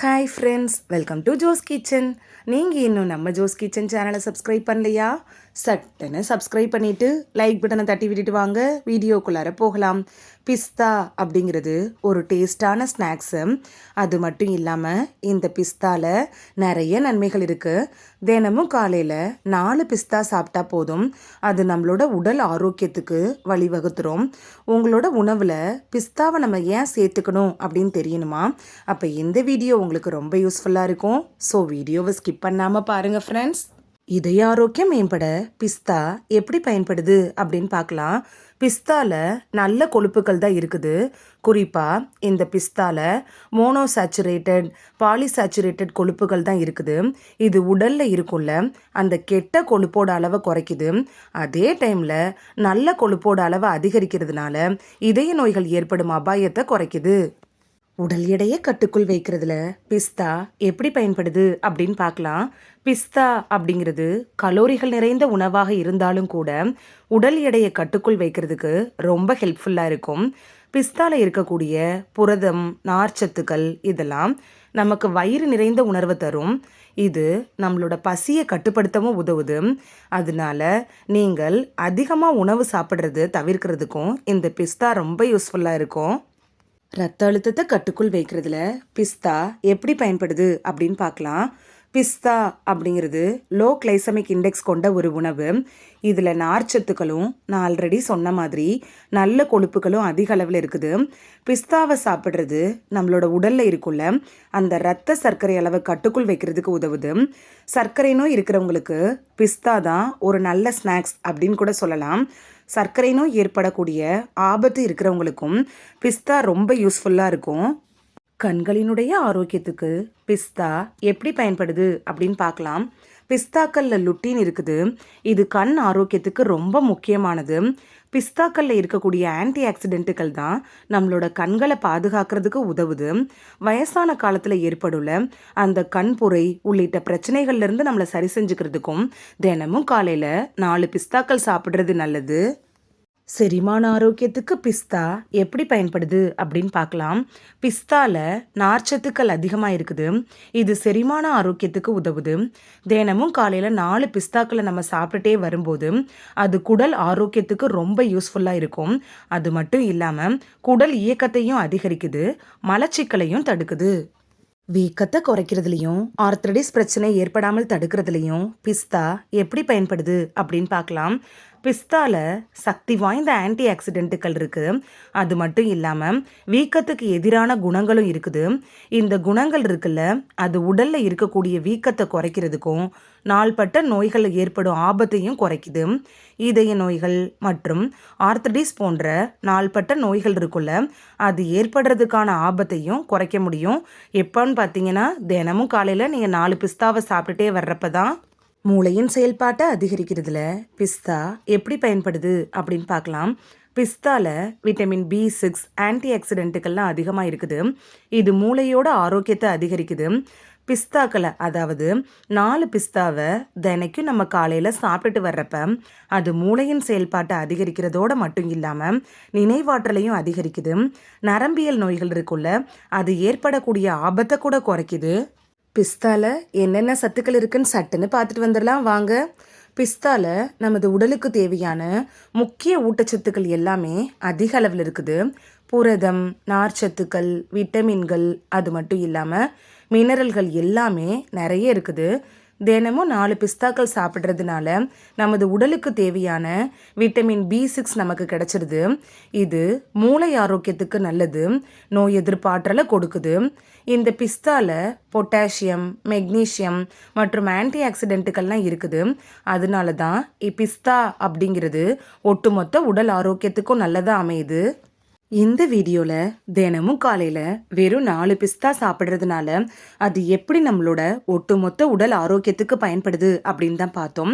Hi friends welcome to Jo's kitchen நீங்கள் இன்னும் நம்ம ஜோஸ் கிச்சன் சேனலை சப்ஸ்கிரைப் பண்ணலையா? சட்டுன்னு சப்ஸ்கிரைப் பண்ணிவிட்டு லைக் பட்டனை தட்டி விட்டுட்டு வாங்க. வீடியோக்குள்ளார போகலாம். பிஸ்தா அப்படிங்கிறது ஒரு டேஸ்டான ஸ்நாக்ஸு அது மட்டும் இல்லாமல் இந்த பிஸ்தாவில் நிறைய நன்மைகள் இருக்குது தினமும் காலையில் நாலு பிஸ்தா சாப்பிட்டா போதும். அது நம்மளோட உடல் ஆரோக்கியத்துக்கு வழிவகுத்துரும். உங்களோட உணவில் பிஸ்தாவை நம்ம ஏன் சேர்த்துக்கணும் அப்படின்னு தெரியணுமா? அப்போ இந்த வீடியோ உங்களுக்கு ரொம்ப யூஸ்ஃபுல்லாக இருக்கும். ஸோ வீடியோவை ஸ்கிப் பண்ணாமல் பாருங்கள் ஃப்ரெண்ட்ஸ் இதய ஆரோக்கியம் மேம்பட பிஸ்தா எப்படி பயன்படுது அப்படின்னு பார்க்கலாம். பிஸ்தால நல்ல கொழுப்புகள் தான் இருக்குது. குறிப்பாக இந்த பிஸ்தால மோனோசாச்சுரேட்டட் பாலிசாச்சுரேட்டட் கொழுப்புகள் தான் இருக்குது. இது உடலில் இருக்கும்ல அந்த கெட்ட கொழுப்போட அளவை குறைக்குது. அதே டைமில் நல்ல கொழுப்போட அளவை அதிகரிக்கிறதுனால இதய நோய்கள் ஏற்படும் அபாயத்தை குறைக்குது. உடல் எடையை கட்டுக்குள் வைக்கிறதுல பிஸ்தா எப்படி பயன்படுது அப்படின்னு பார்க்கலாம். பிஸ்தா அப்படிங்கிறது கலோரிகள் நிறைந்த உணவாக இருந்தாலும் கூட உடல் எடையை கட்டுக்குள் வைக்கிறதுக்கு ரொம்ப ஹெல்ப்ஃபுல்லாக இருக்கும். பிஸ்தாவில் இருக்கக்கூடிய புரதம் நார்ச்சத்துக்கள் இதெல்லாம் நமக்கு வயிறு நிறைந்த உணர்வை தரும். இது நம்மளோட பசியை கட்டுப்படுத்தவும் உதவுது. அதனால நீங்கள் அதிகமாக உணவு சாப்பிட்றது தவிர்க்கிறதுக்கும் இந்த பிஸ்தா ரொம்ப யூஸ்ஃபுல்லாக இருக்கும். ரத்த அழுத்தத்தை கட்டுக்குள் வைக்கிறதுல பிஸ்தா எப்படி பயன்படுது அப்படின்னு பார்க்கலாம். பிஸ்தா அப்படிங்கிறது லோ கிளைசமிக் இண்டெக்ஸ் கொண்ட ஒரு உணவு. இதில் நார்ச்சத்துக்களும் நான் ஆல்ரெடி சொன்ன மாதிரி நல்ல கொழுப்புகளும் அதிக அளவில் இருக்குது. பிஸ்தாவை சாப்பிட்றது நம்மளோட உடலில் இருக்குள்ள அந்த ரத்த சர்க்கரை அளவை கட்டுக்குள் வைக்கிறதுக்கு உதவுது. சர்க்கரை நோய் இருக்கிறவங்களுக்கு பிஸ்தா தான் ஒரு நல்ல ஸ்நாக்ஸ் அப்படின்னு கூட சொல்லலாம். சர்க்கரை நோய் ஏற்படக்கூடிய ஆபத்து இருக்கிறவங்களுக்கும் பிஸ்தா ரொம்ப யூஸ்ஃபுல்லாக இருக்கும். கண்களினுடைய ஆரோக்கியத்துக்கு பிஸ்தா எப்படி பயன்படுது அப்படின்னு பார்க்கலாம். பிஸ்தாக்களில் லுட்டின் இருக்குது. இது கண் ஆரோக்கியத்துக்கு ரொம்ப முக்கியமானது. பிஸ்தாக்களில் இருக்கக்கூடிய ஆன்டி ஆக்சிடென்ட்டுகள் தான் நம்மளோட கண்களை பாதுகாக்கிறதுக்கு உதவுது. வயசான காலத்தில் ஏற்படுள்ள அந்த கண்புரை உள்ளிட்ட பிரச்சனைகள்லேருந்து நம்மளை சரி செஞ்சுக்கிறதுக்கும் தினமும் காலையில் நாலு பிஸ்தாக்கள் சாப்பிட்றது நல்லது. செரிமான ஆரோக்கியத்துக்கு பிஸ்தா எப்படி பயன்படுது அப்படின்னு பார்க்கலாம். பிஸ்தாவில் நார்ச்சத்துக்கள் அதிகமாக இருக்குது. இது செரிமான ஆரோக்கியத்துக்கு உதவுது. தினமும் காலையில் நாலு பிஸ்தாக்களை நம்ம சாப்பிட்டுட்டே வரும்போது அது குடல் ஆரோக்கியத்துக்கு ரொம்ப யூஸ்ஃபுல்லாக இருக்கும். அது மட்டும் இல்லாமல் குடல் இயக்கத்தையும் அதிகரிக்குது. மலச்சிக்கலையும் தடுக்குது. வீக்கத்தை குறைக்கிறதுலையும் ஆர்த்தடிஸ் பிரச்சனை ஏற்படாமல் தடுக்கிறதுலையும் பிஸ்தா எப்படி பயன்படுது அப்படின்னு பார்க்கலாம். பிஸ்தாவில் சக்தி வாய்ந்த ஆன்டி ஆக்சிடென்ட்டுகள் இருக்குது அது மட்டும் இல்லாமல் வீக்கத்துக்கு எதிரான குணங்களும் இருக்குது. இந்த குணங்கள் இருக்குல்ல அது உடலில் இருக்கக்கூடிய வீக்கத்தை குறைக்கிறதுக்கும் நாள்பட்ட நோய்கள் ஏற்படும் ஆபத்தையும் குறைக்குது. இதய நோய்கள் மற்றும் ஆர்த்தடிஸ் போன்ற நாள்பட்ட நோய்கள் இருக்குல்ல அது ஏற்படுறதுக்கான ஆபத்தையும் குறைக்க முடியும். எப்போன்னு பார்த்தீங்கன்னா தினமும் காலையில் நீங்கள் நாலு பிஸ்தாவை சாப்பிட்டுட்டே வர்றப்ப தான் மூளையின் செயல்பாட்டை அதிகரிக்கிறதுல பிஸ்தா எப்படி பயன்படுது அப்படின்னு பார்க்கலாம். பிஸ்தாவில் விட்டமின் பி சிக்ஸ் ஆன்டி ஆக்சிடென்ட்டுகள்லாம் அதிகமாக இருக்குது. இது மூளையோட ஆரோக்கியத்தை அதிகரிக்குது. பிஸ்தாக்களை அதாவது நாலு பிஸ்தாவை தினைக்கும் நம்ம காலையில் சாப்பிட்டுட்டு வர்றப்ப அது மூளையின் செயல்பாட்டை அதிகரிக்கிறதோடு மட்டும் இல்லாமல் நினைவாற்றலையும் அதிகரிக்குது. நரம்பியல் நோய்கள் இருக்குள்ள அது ஏற்படக்கூடிய ஆபத்தை கூட குறைக்குது. பிஸ்தாவில் என்னென்ன சத்துக்கள் இருக்குன்னு சட்டுன்னு பார்த்துட்டு வந்துடலாம். வாங்க. பிஸ்தாவில் நமது உடலுக்கு தேவையான முக்கிய ஊட்டச்சத்துக்கள் எல்லாமே அதிக அளவில் இருக்குது. புரதம் நார்ச்சத்துக்கள் விட்டமின்கள் அது மட்டும் இல்லாமல் மினரல்கள் எல்லாமே நிறைய இருக்குது. தினமும் நாலு பிஸ்தாக்கள் சாப்பிட்றதுனால நமது உடலுக்கு தேவையான விட்டமின் பி சிக்ஸ் நமக்கு கிடைச்சிருது. இது மூளை ஆரோக்கியத்துக்கு நல்லது. நோய் எதிர்ப்பாற்றலை கொடுக்குது. இந்த பிஸ்தாவில் பொட்டாசியம் மெக்னீஷியம் மற்றும் ஆன்டி ஆக்சிடென்ட்டுகள்லாம் இருக்குது. அதனால தான் பிஸ்தா அப்படிங்கிறது ஒட்டுமொத்த உடல் ஆரோக்கியத்துக்கும் நல்லதாக அமையுது. இந்த வீடியோவில் தினமும் காலையில் வெறும் நாலு பிஸ்தா சாப்பிட்றதுனால அது எப்படி நம்மளோட ஒட்டுமொத்த உடல் ஆரோக்கியத்துக்கு பயன்படுது அப்படின்னு தான் பார்த்தோம்.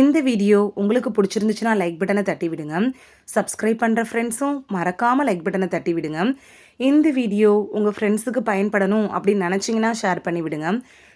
இந்த வீடியோ உங்களுக்கு பிடிச்சிருந்துச்சுன்னா லைக் பட்டனை தட்டி விடுங்க. சப்ஸ்கிரைப் பண்ணுற ஃப்ரெண்ட்ஸும் மறக்காமல் லைக் பட்டனை தட்டி விடுங்க. இந்த வீடியோ உங்கள் ஃப்ரெண்ட்ஸுக்கு பயன்படணும் அப்படின்னு நினச்சிங்கன்னா ஷேர் பண்ணி விடுங்க.